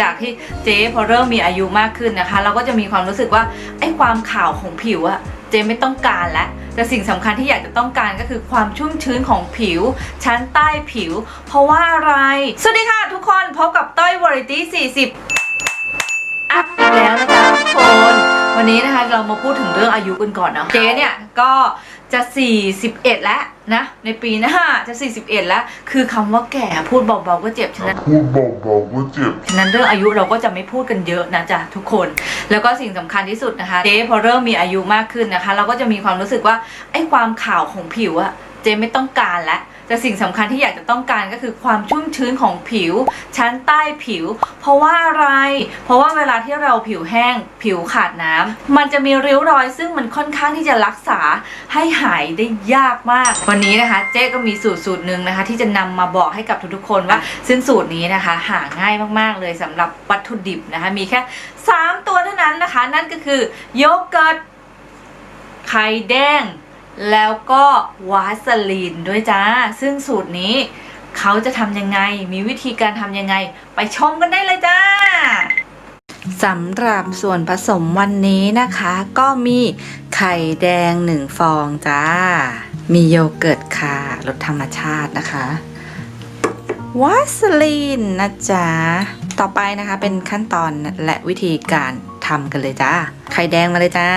จากที่เจ๊พอเริ่มมีอายุมากขึ้นนะคะ เราก็จะมีความรู้สึกว่าไอ้ความขาวของผิวอะเจ๊ไม่ต้องการแล้วแต่สิ่งสำคัญที่อยากจะต้องการก็คือความชุ่มชื้นของผิว ชั้นใต้ผิว เพราะว่าอะไร สวัสดีค่ะทุกคนพบกับต้อยวาไรตี้40 อัพอีกแล้วนะจ๊ะทุกคน วันนี้นะคะเรามาพูดถึงเรื่องอายุกันก่อนเนาะเจ๊เนี่ยก็ จะ 41 แล้วนะ ในปีหน้าจะ 41 แล้ว คือคำว่าแก่พูดเบาๆก็เจ็บ ฉะนั้นพูดเบาๆก็เจ็บ ฉะนั้นเรื่องอายุเราก็จะไม่พูดกันเยอะนะจ๊ะทุกคน แล้วก็สิ่งสำคัญที่สุดนะคะเจ๊พอเริ่มมีอายุมากขึ้นนะคะ เราก็จะมีความรู้สึกว่าไอ้ความขาวของผิวอะเจ๊ไม่ต้องการแล้ว แต่สิ่งสำคัญที่อยากจะต้องการก็คือความชุ่มชื้นของผิว ชั้นใต้ผิว เพราะว่าอะไร เพราะว่าเวลาที่เราผิวแห้ง ผิวขาดน้ำมันจะมีริ้วรอย ซึ่งมันค่อนข้างที่จะรักษาให้หายได้ยากมาก วันนี้นะคะ เจ๊ก็มีสูตรสูตรหนึ่งนะคะ ที่จะนำมาบอกให้กับทุกๆคนว่า ซึ่งสูตรนี้นะคะ หาง่ายมากๆเลยสำหรับวัตถุดิบนะคะ มีแค่ 3 ตัวเท่านั้นนะคะ นั่นก็คือโยเกิร์ตไข่แดง แล้วก็วาสลีนด้วยจ้า ซึ่งสูตรนี้เขาจะทำยังไง มีวิธีการทำยังไง ไปชมกันได้เลยจ้าสำหรับส่วนผสมวันนี้นะคะ ก็มีไข่แดงหนึ่งฟองจ้า มีโยเกิร์ตค่ะรสธรรมชาตินะคะ วาสลีนนะจ๊ะ ต่อไปนะคะเป็นขั้นตอนและวิธีการทำกันเลยจ้า ไข่แดงมาเลยจ้า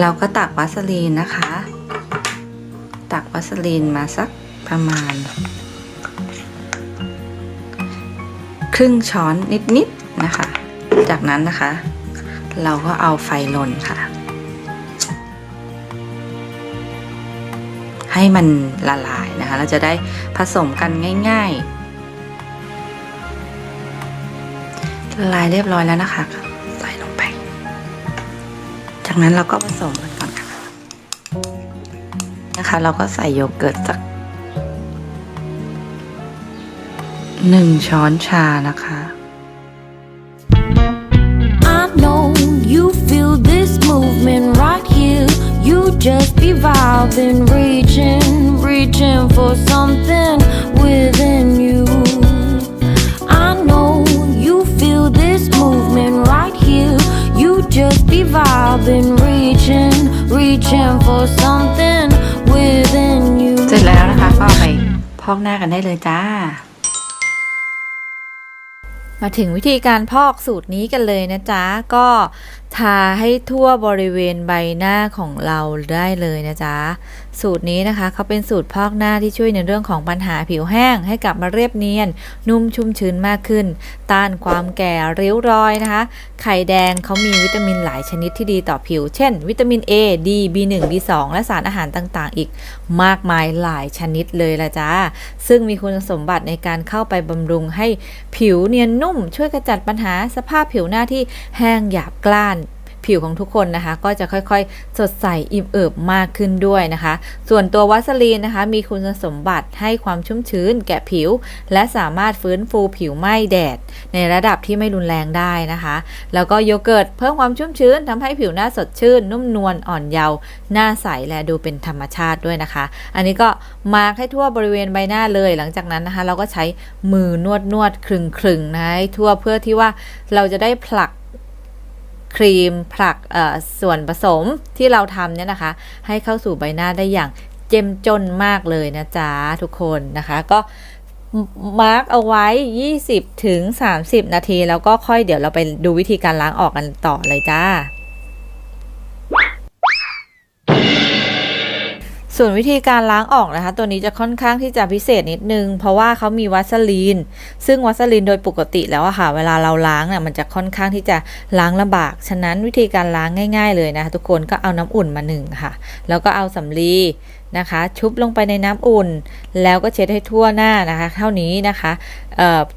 เราก็ตักวาสลีนนะคะ ตักวาสลีนมาสักประมาณ ครึ่งช้อนนิดๆนะคะ จากนั้นนะคะ เราก็เอาไฟลนค่ะ ให้มันละลายนะคะ เราจะได้ผสมกันง่าย ๆ ละลายเรียบร้อยแล้วนะคะ นั้นเราก็ผสมกันก่อนค่ะนะคะ เราก็ใส่โยเกิร์ตสักหนึ่งช้อนชานะคะ just be vibing, reaching reaching for something within you. เสร็จแล้วนะคะก็เอาไปพอกหน้ากันได้เลยจ้า มาถึงวิธีการพอกสูตรนี้กันเลยนะจ๊ะ ก็ทาให้ทั่วบริเวณใบหน้าของเราได้เลยนะจ๊ะ สูตรนี้นะคะเขาเป็นสูตรพอกหน้าที่ช่วยในเรื่องของปัญหาผิวแห้ง ให้กลับมาเรียบเนียน นุ่มชุ่มชื้นมากขึ้น ต้านความแก่ริ้วรอยนะคะ ไข่แดงเขามีวิตามินหลายชนิดที่ดีต่อผิว เช่น วิตามิน A D B1 B2 และสารอาหารต่างๆ อีกมากมายหลายชนิดเลยละจ้าซึ่งมีคุณสมบัติในการเข้าไปบำรุงให้ผิวเนียนนุ่ม ช่วยกระจัดปัญหาสภาพผิวหน้าที่แห้งหยาบกล้าน ผิวของทุกคนนะคะ ก็จะค่อยๆ สดใสอิ่มเอิบมากขึ้นด้วยนะคะ ส่วนตัววัสลีนนะคะ มีคุณสมบัติให้ความชุ่มชื้นแก่ผิว และสามารถฟื้นฟูผิวไหม้แดด ในระดับที่ไม่รุนแรงได้นะคะ แล้วก็โยเกิร์ตเพิ่มความชุ่มชื้นทำให้ผิวหน้าสดชื่น นุ่มนวลอ่อนเยาว์หน้าใสและดูเป็นธรรมชาติด้วยนะคะ อันนี้ก็มาให้ทั่วบริเวณใบหน้าเลย หลังจากนั้นนะคะ เราก็ใช้มือนวดนวดคลึงคลึงนะทั่วเพื่อที่ว่าเราจะได้ผลัก ครีมผลักส่วนผสมที่เราทำเนี่ยนะคะ ให้เข้าสู่ใบหน้าได้อย่างเจ้มจนมากเลยนะจ๊ะทุกคนนะคะ ก็มาร์กเอาไว้ 20 ถึง 30 นาที แล้วก็ค่อยเดี๋ยวเราไปดูวิธีการล้างออกกันต่อเลยจ้า ส่วนวิธีการล้างออกนะคะ ตัวนี้จะค่อนข้างที่จะพิเศษนิดนึง เพราะว่าเขามีวัสลีน ซึ่งวัสลีนโดยปกติแล้วอะค่ะ เวลาเราล้างเนี่ยมันจะค่อนข้างที่จะล้างลำบาก ฉะนั้นวิธีการล้างง่าย ๆ เลยนะคะทุกคนก็เอาน้ำอุ่นมาหนึ่งค่ะ แล้วก็เอาสำลีนะคะ ชุบลงไปในน้ำอุ่น แล้วก็เช็ดให้ทั่วหน้านะคะ เท่านี้นะคะ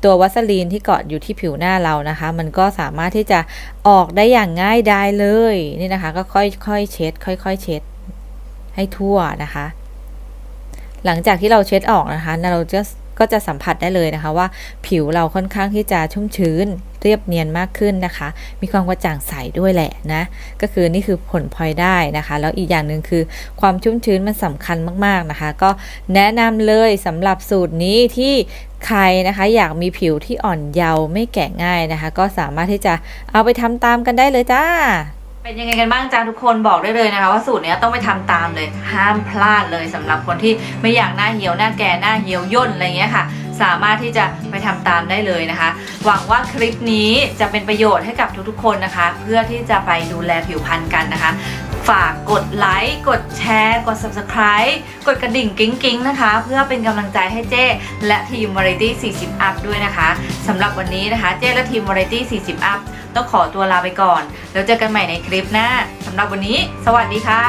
ตัววัสลีนที่เกาะอยู่ที่ผิวหน้าเรานะคะ มันก็สามารถที่จะออกได้อย่างง่ายดายเลยนี่นะคะ ก็ค่อยๆเช็ด ค่อย ๆ เช็ด ให้ทั่วนะคะ หลังจากที่เราเช็ดออกนะคะเราจะก็จะสัมผัสได้เลยนะคะว่าผิวเราค่อนข้างที่จะชุ่มชื้น เรียบเนียนมากขึ้นนะคะ มีความกระจ่างใสด้วยแหละนะ ก็คือนี่คือผลพลอยได้นะคะ แล้วอีกอย่างหนึ่งคือความชุ่มชื้นมันสำคัญมากๆนะคะ ก็แนะนำเลยสำหรับสูตรนี้ที่ใครนะคะอยากมีผิวที่อ่อนเยาว์ไม่แก่ง่ายนะคะ ก็สามารถที่จะเอาไปทำตามกันได้เลยจ้า เป็นยังไงกันบ้างจ้าทุกคนบอกได้เลยนะคะ ว่าสูตรเนี้ยต้องไปทำตามเลยห้ามพลาดเลยสำหรับคนที่ไม่อยากหน้าเหี่ยวหน้าแก่หน้าเหี่ยวย่นอะไรเงี้ยค่ะ สามารถที่จะไปทำตามได้เลยนะคะ หวังว่าคลิปนี้จะเป็นประโยชน์ให้กับทุกๆคนนะคะ เพื่อที่จะไปดูแลผิวพรรณกันนะคะ ฝากกดไลค์กดแชร์ กด subscribe กดกระดิ่งกิ๊งๆนะคะ เพื่อเป็นกำลังใจให้เจ้และทีม Variety 40 Up ด้วยนะคะสำหรับวันนี้นะคะ เจ้และทีม Variety 40 Up ต้องขอตัวลาไปก่อน แล้วเจอกันใหม่ในคลิปหน้าสำหรับวันนี้ สวัสดีค่ะ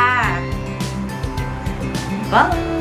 บ๊าย